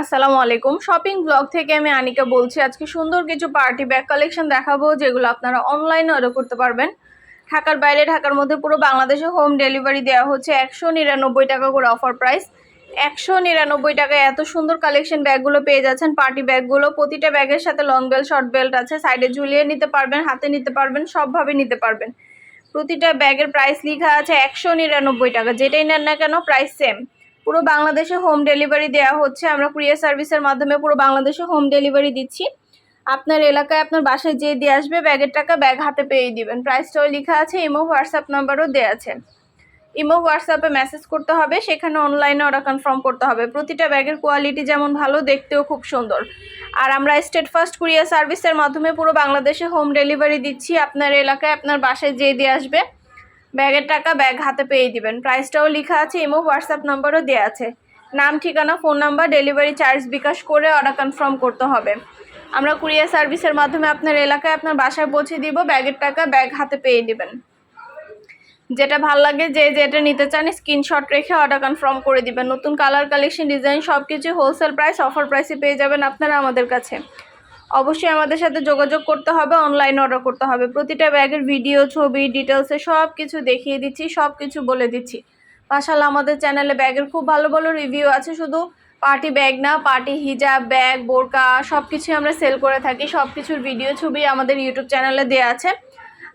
আসসালামু আলাইকুম। Shopping blog থেকে আমি আনিকা বলছি। আজকে সুন্দর কিছু পার্টি ব্যাগ কালেকশন দেখাবো, যেগুলো আপনারা অনলাইনে অর্ডার করতে পারবেন। ঢাকার বাইরে, ঢাকার মধ্যে পুরো বাংলাদেশে হোম ডেলিভারি দেওয়া হচ্ছে একশো নিরানব্বই টাকা করে অফার প্রাইস একশো নিরানব্বই টাকায় এত সুন্দর কালেকশন ব্যাগগুলো পেয়ে যাচ্ছেন। পার্টি ব্যাগগুলো প্রতিটা ব্যাগের সাথে লং বেল্ট শর্ট বেল্ট আছে। সাইডে ঝুলিয়ে নিতে পারবেন, হাতে নিতে পারবেন, সবভাবে নিতে পারবেন। প্রতিটা ব্যাগের প্রাইস লেখা আছে একশো নিরানব্বই টাকা। যেটাই নেন না কেন প্রাইস সেম পুরো বাংলাদেশে হোম ডেলিভারি দেওয়া হচ্ছে। আমরা কুরিয়ার সার্ভিসের মাধ্যমে পুরো বাংলাদেশে হোম ডেলিভারি দিচ্ছি। আপনার এলাকায় আপনার বাসায় যে দিয়ে আসবে ব্যাগের টাকা ব্যাগ হাতে পেয়ে দিবেন। প্রাইসটাও লেখা আছে ইমো হোয়াটসঅ্যাপ নাম্বারও দেওয়া আছে। ইমো হোয়াটসঅ্যাপে মেসেজ করতে হবে, সেখানে অনলাইনে অর্ডার কনফার্ম করতে হবে। প্রতিটা ব্যাগের কোয়ালিটি যেমন ভালো, দেখতেও খুব সুন্দর। আর আমরা স্টেট ফার্স্ট কুরিয়ার সার্ভিসের মাধ্যমে পুরো বাংলাদেশে হোম ডেলিভারি দিচ্ছি। আপনার এলাকায় আপনার বাসায় যে দিয়ে আসবে ব্যাগের টাকা ব্যাগ হাতে পেয়ে দিবেন। প্রাইসটাও লেখা আছে, ইমো, হোয়াটসঅ্যাপ নাম্বারও দেওয়া আছে। নাম, ঠিকানা, phone number, delivery charge bKash করে অর্ডার কনফার্ম করতে হবে। আমরা কুরিয়ার সার্ভিসের মাধ্যমে আপনার এলাকায় আপনার বাসায় পৌঁছে দিব, ব্যাগের টাকা ব্যাগ হাতে পেয়ে দিবেন। যেটা ভালো লাগে, যে যেটা নিতে চান স্ক্রিনশট রেখে অর্ডার কনফার্ম করে দিবেন। নতুন কালার কালেকশন ডিজাইন সব কিছু হোলসেল প্রাইস অফার প্রাইসে পেয়ে যাবেন আপনারা আমাদের কাছে। অবশ্যই আমাদের সাথে যোগাযোগ করতে হবে অনলাইন অর্ডার করতে হবে। প্রতিটা ব্যাগের ভিডিও ছবি ডিটেলসে সব কিছু দেখিয়ে দিচ্ছি সব কিছু বলে দিচ্ছি। মাসাল্লাহ আমাদের চ্যানেলে ব্যাগের খুব ভালো ভালো রিভিউ আছে, শুধু পার্টি ব্যাগ না পার্টি হিজাব ব্যাগ বোরকা সব কিছুই আমরা সেল করে থাকি। সব কিছুর ভিডিও ছবি আমাদের ইউটিউব চ্যানেলে দেওয়া আছে।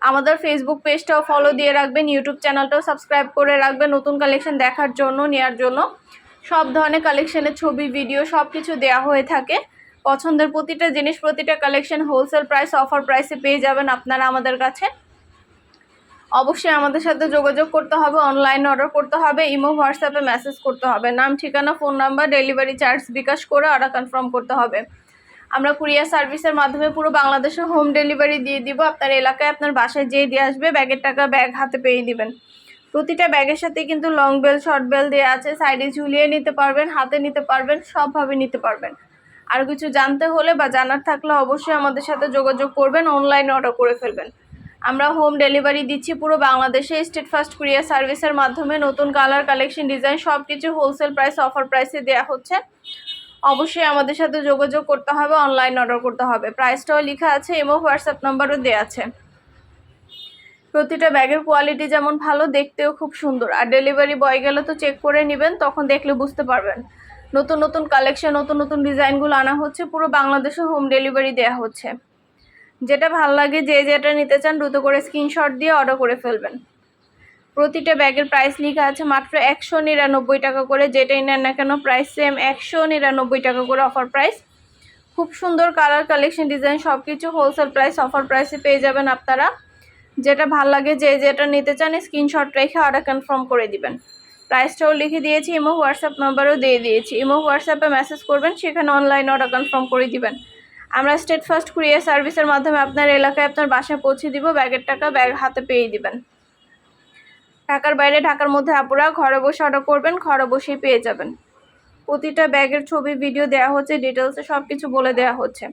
আমাদের ফেসবুক পেজটাও ফলো দিয়ে রাখবেন ইউটিউব চ্যানেলটাও সাবস্ক্রাইব করে রাখবেন, নতুন কালেকশন দেখার জন্য নেওয়ার জন্য। সব ধরনের কালেকশনের ছবি ভিডিও সব কিছু দেওয়া হয়ে থাকে। পছন্দের প্রতিটা জিনিস, প্রতিটা কালেকশন হোলসেল প্রাইস অফার প্রাইসে পেয়ে যাবেন আপনারা আমাদের কাছে। অবশ্যই আমাদের সাথে যোগাযোগ করতে হবে অনলাইন অর্ডার করতে হবে ইমো হোয়াটসঅ্যাপে মেসেজ করতে হবে। নাম, ঠিকানা phone number delivery charge bKash করে অর্ডার কনফার্ম করতে হবে। আমরা কুরিয়ার সার্ভিসের মাধ্যমে পুরো বাংলাদেশে হোম ডেলিভারি দিয়ে দিব। আপনার এলাকায় আপনার বাসায় যেয়ে দিয়ে আসবে ব্যাগের টাকা ব্যাগ হাতে পেয়ে দিবেন। প্রতিটা ব্যাগের সাথে কিন্তু লং বেল শর্ট বেল দেওয়া আছে। সাইডে ঝুলিয়ে নিতে পারবেন, হাতে নিতে পারবেন, সবভাবে নিতে পারবেন। আর কিছু জানতে হলে বা জানার থাকলে অবশ্যই আমাদের সাথে যোগাযোগ করবেন অনলাইনে অর্ডার করে ফেলবেন। আমরা হোম ডেলিভারি দিচ্ছি পুরো বাংলাদেশে স্টেট ফার্স্ট কুরিয়ার সার্ভিসের মাধ্যমে। নতুন কালার কালেকশন ডিজাইন সব কিছু হোলসেল প্রাইস অফার প্রাইসে দেওয়া হচ্ছে। অবশ্যই আমাদের সাথে যোগাযোগ করতে হবে অনলাইন অর্ডার করতে হবে। প্রাইসটাও লেখা আছে এবং হোয়াটসঅ্যাপ নাম্বারও দেওয়া আছে। প্রতিটা ব্যাগের কোয়ালিটি যেমন ভালো, দেখতেও খুব সুন্দর। আর ডেলিভারি বয় গেলে তো চেক করে নেবেন, তখন দেখলে বুঝতে পারবেন। নতুন নতুন কালেকশন নতুন নতুন ডিজাইনগুলো আনা হচ্ছে, পুরো বাংলাদেশে হোম ডেলিভারি দেওয়া হচ্ছে। যেটা ভালো লাগে, যে যেটা নিতে চান দ্রুত করে স্ক্রিনশট দিয়ে অর্ডার করে ফেলবেন। প্রতিটা ব্যাগের প্রাইস লেখা আছে মাত্র একশো নিরানব্বই টাকা করে, যেটাই নেন না কেন প্রাইস সেম একশো নিরানব্বই টাকা করে অফার প্রাইস খুব সুন্দর কালার কালেকশন ডিজাইন সব কিছু হোলসেল প্রাইস অফার প্রাইসে পেয়ে যাবেন আপনারা। যেটা ভালো লাগে, যে যেটা নিতে চান স্ক্রিনশট রেখে অর্ডার কনফার্ম করে দিবেন। প্রাইসটাও লিখে দিয়েছি, ইমো হোয়াটসঅ্যাপ নাম্বারও দিয়ে দিয়েছি। ইমো হোয়াটসঅ্যাপে মেসেজ করবেন, সেখানে অনলাইন অর্ডার কনফার্ম করে দিবেন। আমরা স্টেট ফার্স্ট কুরিয়ার সার্ভিসের মাধ্যমে আপনার এলাকায় আপনার বাসায় পৌঁছে দিব, ব্যাগের টাকা ব্যাগ হাতে পেয়ে দিবেন। ঢাকার বাইরে, ঢাকার মধ্যে আপুরা ঘরে বসে অর্ডার করবেন, ঘরে বসেই পেয়ে যাবেন। প্রতিটা ব্যাগের ছবি ভিডিও দেওয়া হচ্ছে ডিটেলসে সব কিছু বলে দেওয়া হচ্ছে।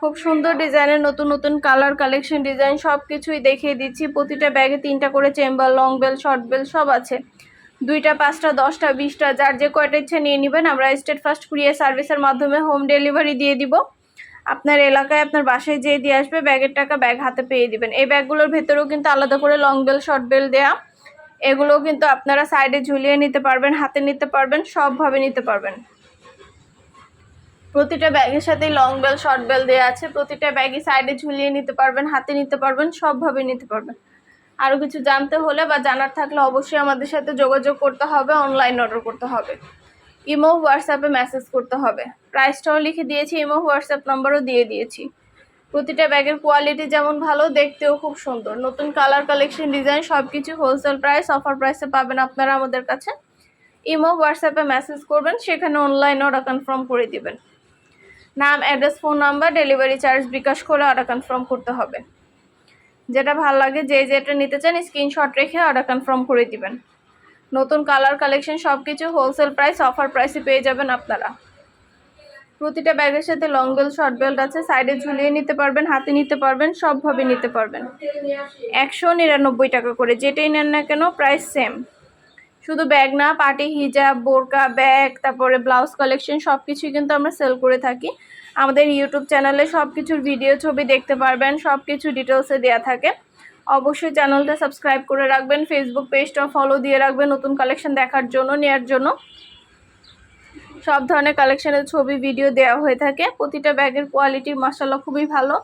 খুব সুন্দর ডিজাইনের নতুন নতুন কালার কালেকশন ডিজাইন সব কিছুই দেখিয়ে দিচ্ছি। প্রতিটা ব্যাগে তিনটা করে chamber long belt short belt সব আছে। দুইটা, পাঁচটা, দশটা, বিশটা, যার যে কয়টা ইচ্ছে নিয়ে নেবেন, আমরা স্টেট ফার্স্ট কুরিয়ার সার্ভিসের মাধ্যমে হোম ডেলিভারি দিয়ে দিব। আপনার এলাকায় আপনার বাসায় যেয়ে দিয়ে আসবে, ব্যাগের টাকা ব্যাগ হাতে পেয়ে দিবেন। এই ব্যাগগুলোর ভেতরেও কিন্তু আলাদা করে লং বেল শর্ট বেল দেয়া। এগুলোও কিন্তু আপনারা সাইডে ঝুলিয়ে নিতে পারবেন, হাতে নিতে পারবেন, সবভাবে নিতে পারবেন। প্রতিটা ব্যাগের সাথেই লং বেল শর্ট বেল দেওয়া আছে। প্রতিটা ব্যাগই সাইডে ঝুলিয়ে নিতে পারবেন, হাতে নিতে পারবেন, সবভাবে নিতে পারবেন। আরও কিছু জানতে হলে বা জানার থাকলে অবশ্যই আমাদের সাথে যোগাযোগ করতে হবে অনলাইন অর্ডার করতে হবে। ইমো হোয়াটসঅ্যাপে মেসেজ করতে হবে। প্রাইসটাও লিখে দিয়েছি, ইমো হোয়াটসঅ্যাপ নাম্বারও দিয়ে দিয়েছি। প্রতিটা ব্যাগের কোয়ালিটি যেমন ভালো, দেখতেও খুব সুন্দর। নতুন কালার কালেকশন ডিজাইন সব কিছু হোলসেল প্রাইস অফার প্রাইসে পাবেন আপনারা আমাদের কাছে। ইমো হোয়াটসঅ্যাপে মেসেজ করবেন, সেখানে অনলাইন অর্ডার কনফার্ম করে দিবেন। নাম address phone number delivery charge bKash করে অর্ডার কনফার্ম করতে হবে। যেটা ভালো লাগে, যে যেটা নিতে চান স্ক্রিনশট রেখে অর্ডার কনফার্ম করে দিবেন। নতুন কালার কালেকশন সব কিছু হোলসেল প্রাইস অফার প্রাইসে পেয়ে যাবেন আপনারা। প্রতিটা ব্যাগের সাথে লং বেল্ট শর্ট বেল্ট আছে সাইডে ঝুলিয়ে নিতে পারবেন, হাতে নিতে পারবেন, সবভাবে নিতে পারবেন। একশো নিরানব্বই টাকা করে, যেটাই নেন না কেন প্রাইস সেম শুধু ব্যাগ না, পাটি, হিজাব, বোরকা, ব্যাগ, তারপরে ব্লাউজ কালেকশন সব কিছুই কিন্তু আমরা সেল করে থাকি। আমাদের ইউটিউব চ্যানেলে সব কিছুর ভিডিও ছবি দেখতে পারবেন সব কিছু ডিটেলসে দেওয়া থাকে। অবশ্যই চ্যানেলটা সাবস্ক্রাইব করে রাখবেন ফেসবুক পেজটা ফলো দিয়ে রাখবেন নতুন কালেকশন দেখার জন্য নেওয়ার জন্য। সব ধরনের কালেকশনের ছবি ভিডিও দেওয়া হয়ে থাকে। প্রতিটা ব্যাগের কোয়ালিটি মাসাল্লাহ খুবই ভালো।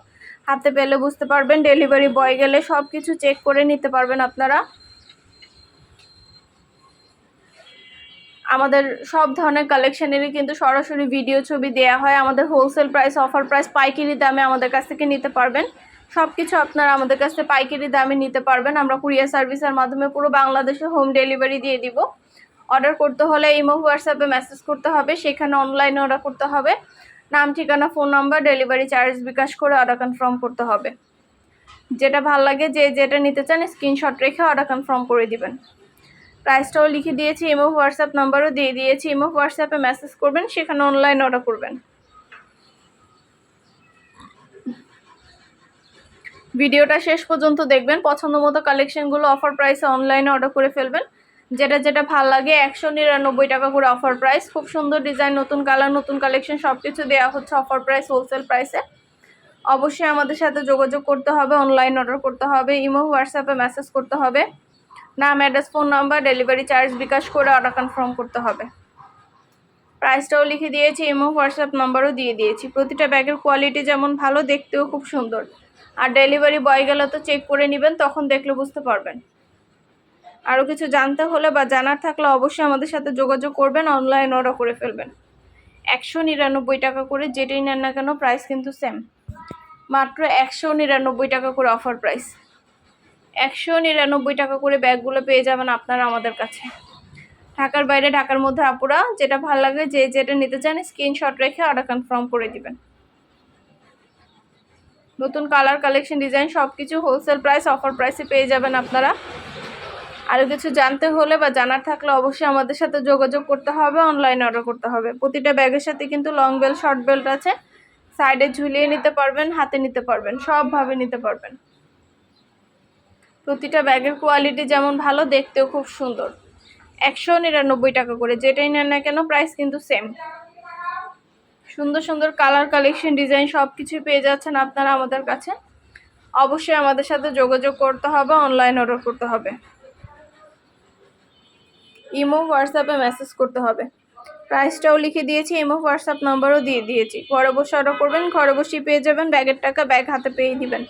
হাতে পেলে বুঝতে পারবেন ডেলিভারি বয় গেলে সব কিছু চেক করে নিতে পারবেন আপনারা। আমাদের সব ধরনের কালেকশনেরই কিন্তু সরাসরি ভিডিও ছবি দেওয়া হয়। আমাদের হোলসেল প্রাইস অফার প্রাইস পাইকারি দামে আমাদের কাছ থেকে নিতে পারবেন। সব কিছু আপনারা আমাদের কাছ থেকে পাইকারি দামে নিতে পারবেন। আমরা কুরিয়ার সার্ভিসের মাধ্যমে পুরো বাংলাদেশে হোম ডেলিভারি দিয়ে দিব। অর্ডার করতে হলে ইমো হোয়াটসঅ্যাপে মেসেজ করতে হবে, সেখানে অনলাইনে অর্ডার করতে হবে। নাম, ঠিকানা phone number delivery charge bKash করে অর্ডার কনফার্ম করতে হবে। যেটা ভালো লাগে, যে যেটা নিতে চান স্ক্রিনশট রেখে অর্ডার কনফার্ম করে দিবেন। প্রাইসটাও লিখে দিয়েছি ইমো হোয়াটসঅ্যাপ নাম্বারও দিয়ে দিয়েছি ইমো হোয়াটসঅ্যাপে মেসেজ করবেন, সেখানে অনলাইন অর্ডার করবেন। ভিডিওটা শেষ পর্যন্ত দেখবেন, পছন্দ মতো কালেকশনগুলো অফার প্রাইসে অনলাইনে অর্ডার করে ফেলবেন। যেটা যেটা ভালো লাগে, একশো নিরানব্বই টাকা করে অফার প্রাইস খুব সুন্দর ডিজাইন নতুন কালার নতুন কালেকশন সব কিছু দেওয়া হচ্ছে অফার প্রাইস হোলসেল প্রাইসে অবশ্যই আমাদের সাথে যোগাযোগ করতে হবে অনলাইন অর্ডার করতে হবে ইমো হোয়াটসঅ্যাপে মেসেজ করতে হবে। নাম address phone number delivery charge bKash করে অর্ডার কনফার্ম করতে হবে। প্রাইসটাও লিখে দিয়েছি ইমো হোয়াটসঅ্যাপ নাম্বারও দিয়ে দিয়েছি। প্রতিটা ব্যাগের কোয়ালিটি যেমন ভালো, দেখতেও খুব সুন্দর। আর ডেলিভারি বয় গেলে তো চেক করে নেবেন, তখন দেখলে বুঝতে পারবেন। আরও কিছু জানতে হলে বা জানার থাকলে অবশ্যই আমাদের সাথে যোগাযোগ করবেন অনলাইন অর্ডার করে ফেলবেন। একশো নিরানব্বই টাকা করে যেটাই নেন না কেন প্রাইস কিন্তু সেম মাত্র একশো নিরানব্বই টাকা করে অফার প্রাইস একশো নিরানব্বই টাকা করে ব্যাগগুলো পেয়ে যাবেন আপনারা আমাদের কাছে। ঢাকার বাইরে, ঢাকার মধ্যে আপুরা, যেটা ভালো লাগে, যে যেটা নিতে চান স্ক্রিনশট রেখে অর্ডার কনফার্ম করে দিবেন। নতুন কালার কালেকশন ডিজাইন সব কিছু হোলসেল প্রাইস অফার প্রাইসে পেয়ে যাবেন আপনারা। আরও কিছু জানতে হলে বা জানার থাকলে অবশ্যই আমাদের সাথে যোগাযোগ করতে হবে অনলাইনে অর্ডার করতে হবে। প্রতিটা ব্যাগের সাথে কিন্তু লং বেল্ট শর্ট বেল্ট আছে। সাইডে ঝুলিয়ে নিতে পারবেন, হাতে নিতে পারবেন, সবভাবে নিতে পারবেন। প্রতিটা ব্যাগের কোয়ালিটি যেমন ভালো, দেখতেও খুব সুন্দর। একশো নিরানব্বই টাকা করে, যেটাই নেন না কেন প্রাইস কিন্তু সেম সুন্দর সুন্দর কালার কালেকশন ডিজাইন সব কিছুই পেয়ে যাচ্ছেন আপনারা আমাদের কাছে। অবশ্যই আমাদের সাথে যোগাযোগ করতে হবে অনলাইন অর্ডার করতে হবে। ইমো, হোয়াটসঅ্যাপে মেসেজ করতে হবে। প্রাইসটাও লিখে দিয়েছি, ইমো, হোয়াটসঅ্যাপ নাম্বারও দিয়ে দিয়েছি। ঘরে বসে অর্ডার করবেন, ঘরে বসেই পেয়ে যাবেন, ব্যাগের টাকা ব্যাগ হাতে পেয়ে দিবেন।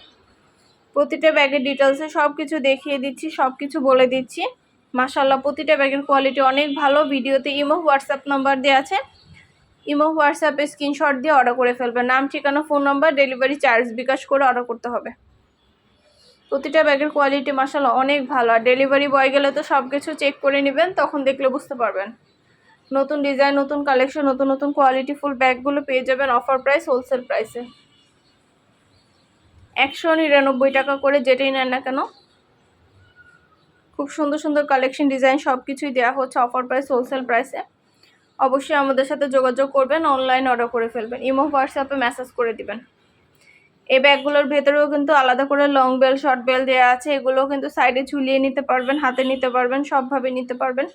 প্রতিটা ব্যাগের ডিটেলসে সব কিছু দেখিয়ে দিচ্ছি সব কিছু বলে দিচ্ছি। মাসাল্লাহ প্রতিটা ব্যাগের কোয়ালিটি অনেক ভালো। ভিডিওতে ইমো, হোয়াটসঅ্যাপ নাম্বার দেওয়া আছে। ইমো, হোয়াটসঅ্যাপে স্ক্রিনশট দিয়ে অর্ডার করে ফেলবেন। নাম, ঠিকানা phone number delivery charge bKash করে অর্ডার করতে হবে। প্রতিটা ব্যাগের কোয়ালিটি মাসাল্লাহ অনেক ভালো। আর ডেলিভারি বয় গেলে তো সব কিছু চেক করে নেবেন, তখন দেখলে বুঝতে পারবেন। নতুন ডিজাইন নতুন কালেকশন নতুন নতুন কোয়ালিটি ফুল ব্যাগগুলো পেয়ে যাবেন অফার প্রাইস হোলসেল প্রাইসে একশো নিরানব্বই টাকা করে যেটাই নেন না কেন, খুব সুন্দর সুন্দর কালেকশন ডিজাইন সব কিছুই দেওয়া হচ্ছে অফার প্রাইস হোলসেল প্রাইসে অবশ্যই আমাদের সাথে যোগাযোগ করবেন অনলাইন অর্ডার করে ফেলবেন, ইমো হোয়াটসঅ্যাপে মেসেজ করে দিবেন। এই ব্যাগগুলোর ভেতরেও কিন্তু আলাদা করে লং বেল শর্ট বেল দেওয়া আছে এগুলো কিন্তু সাইডে ঝুলিয়ে নিতে পারবেন, হাতে নিতে পারবেন, সবভাবে নিতে পারবেন।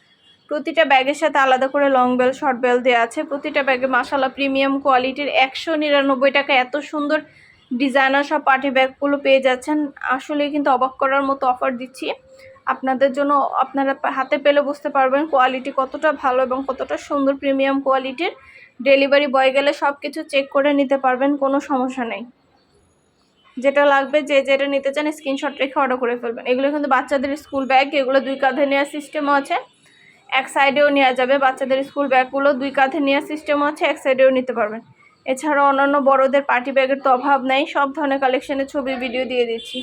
প্রতিটা ব্যাগের সাথে আলাদা করে লং বেল শর্ট বেল দেওয়া আছে, প্রতিটা ব্যাগে মাসালা প্রিমিয়াম কোয়ালিটির একশো নিরানব্বই টাকা, এত সুন্দর ডিজাইনার সব পার্টি ব্যাগগুলো পেয়ে যাচ্ছেন। আসলে কিন্তু অবাক করার মতো অফার দিচ্ছি। আপনাদের জন্য আপনারা হাতে পেলে বুঝতে পারবেন কোয়ালিটি কতটা ভালো এবং কতটা সুন্দর প্রিমিয়াম কোয়ালিটির ডেলিভারি বয় গেলে সব কিছু চেক করে নিতে পারবেন, কোনো সমস্যা নেই। যেটা লাগবে যে যেটা নিতে চান স্ক্রিনশট রেখে অর্ডার করে ফেলবেন। এগুলো কিন্তু বাচ্চাদের স্কুল ব্যাগ এগুলো দুই কাঁধে নেওয়ার সিস্টেমও আছে। এক সাইডেও নেওয়া যাবে, বাচ্চাদের স্কুল ব্যাগগুলো দুই কাঁধে নেওয়ার সিস্টেমও আছে, এক সাইডেও নিতে পারবেন। এছাড়াও অন্যান্য বড়দের পার্টি ব্যাগের তো অভাব নাই, সব ধরনের কালেকশনের ছবি ভিডিও দিয়ে দিচ্ছি।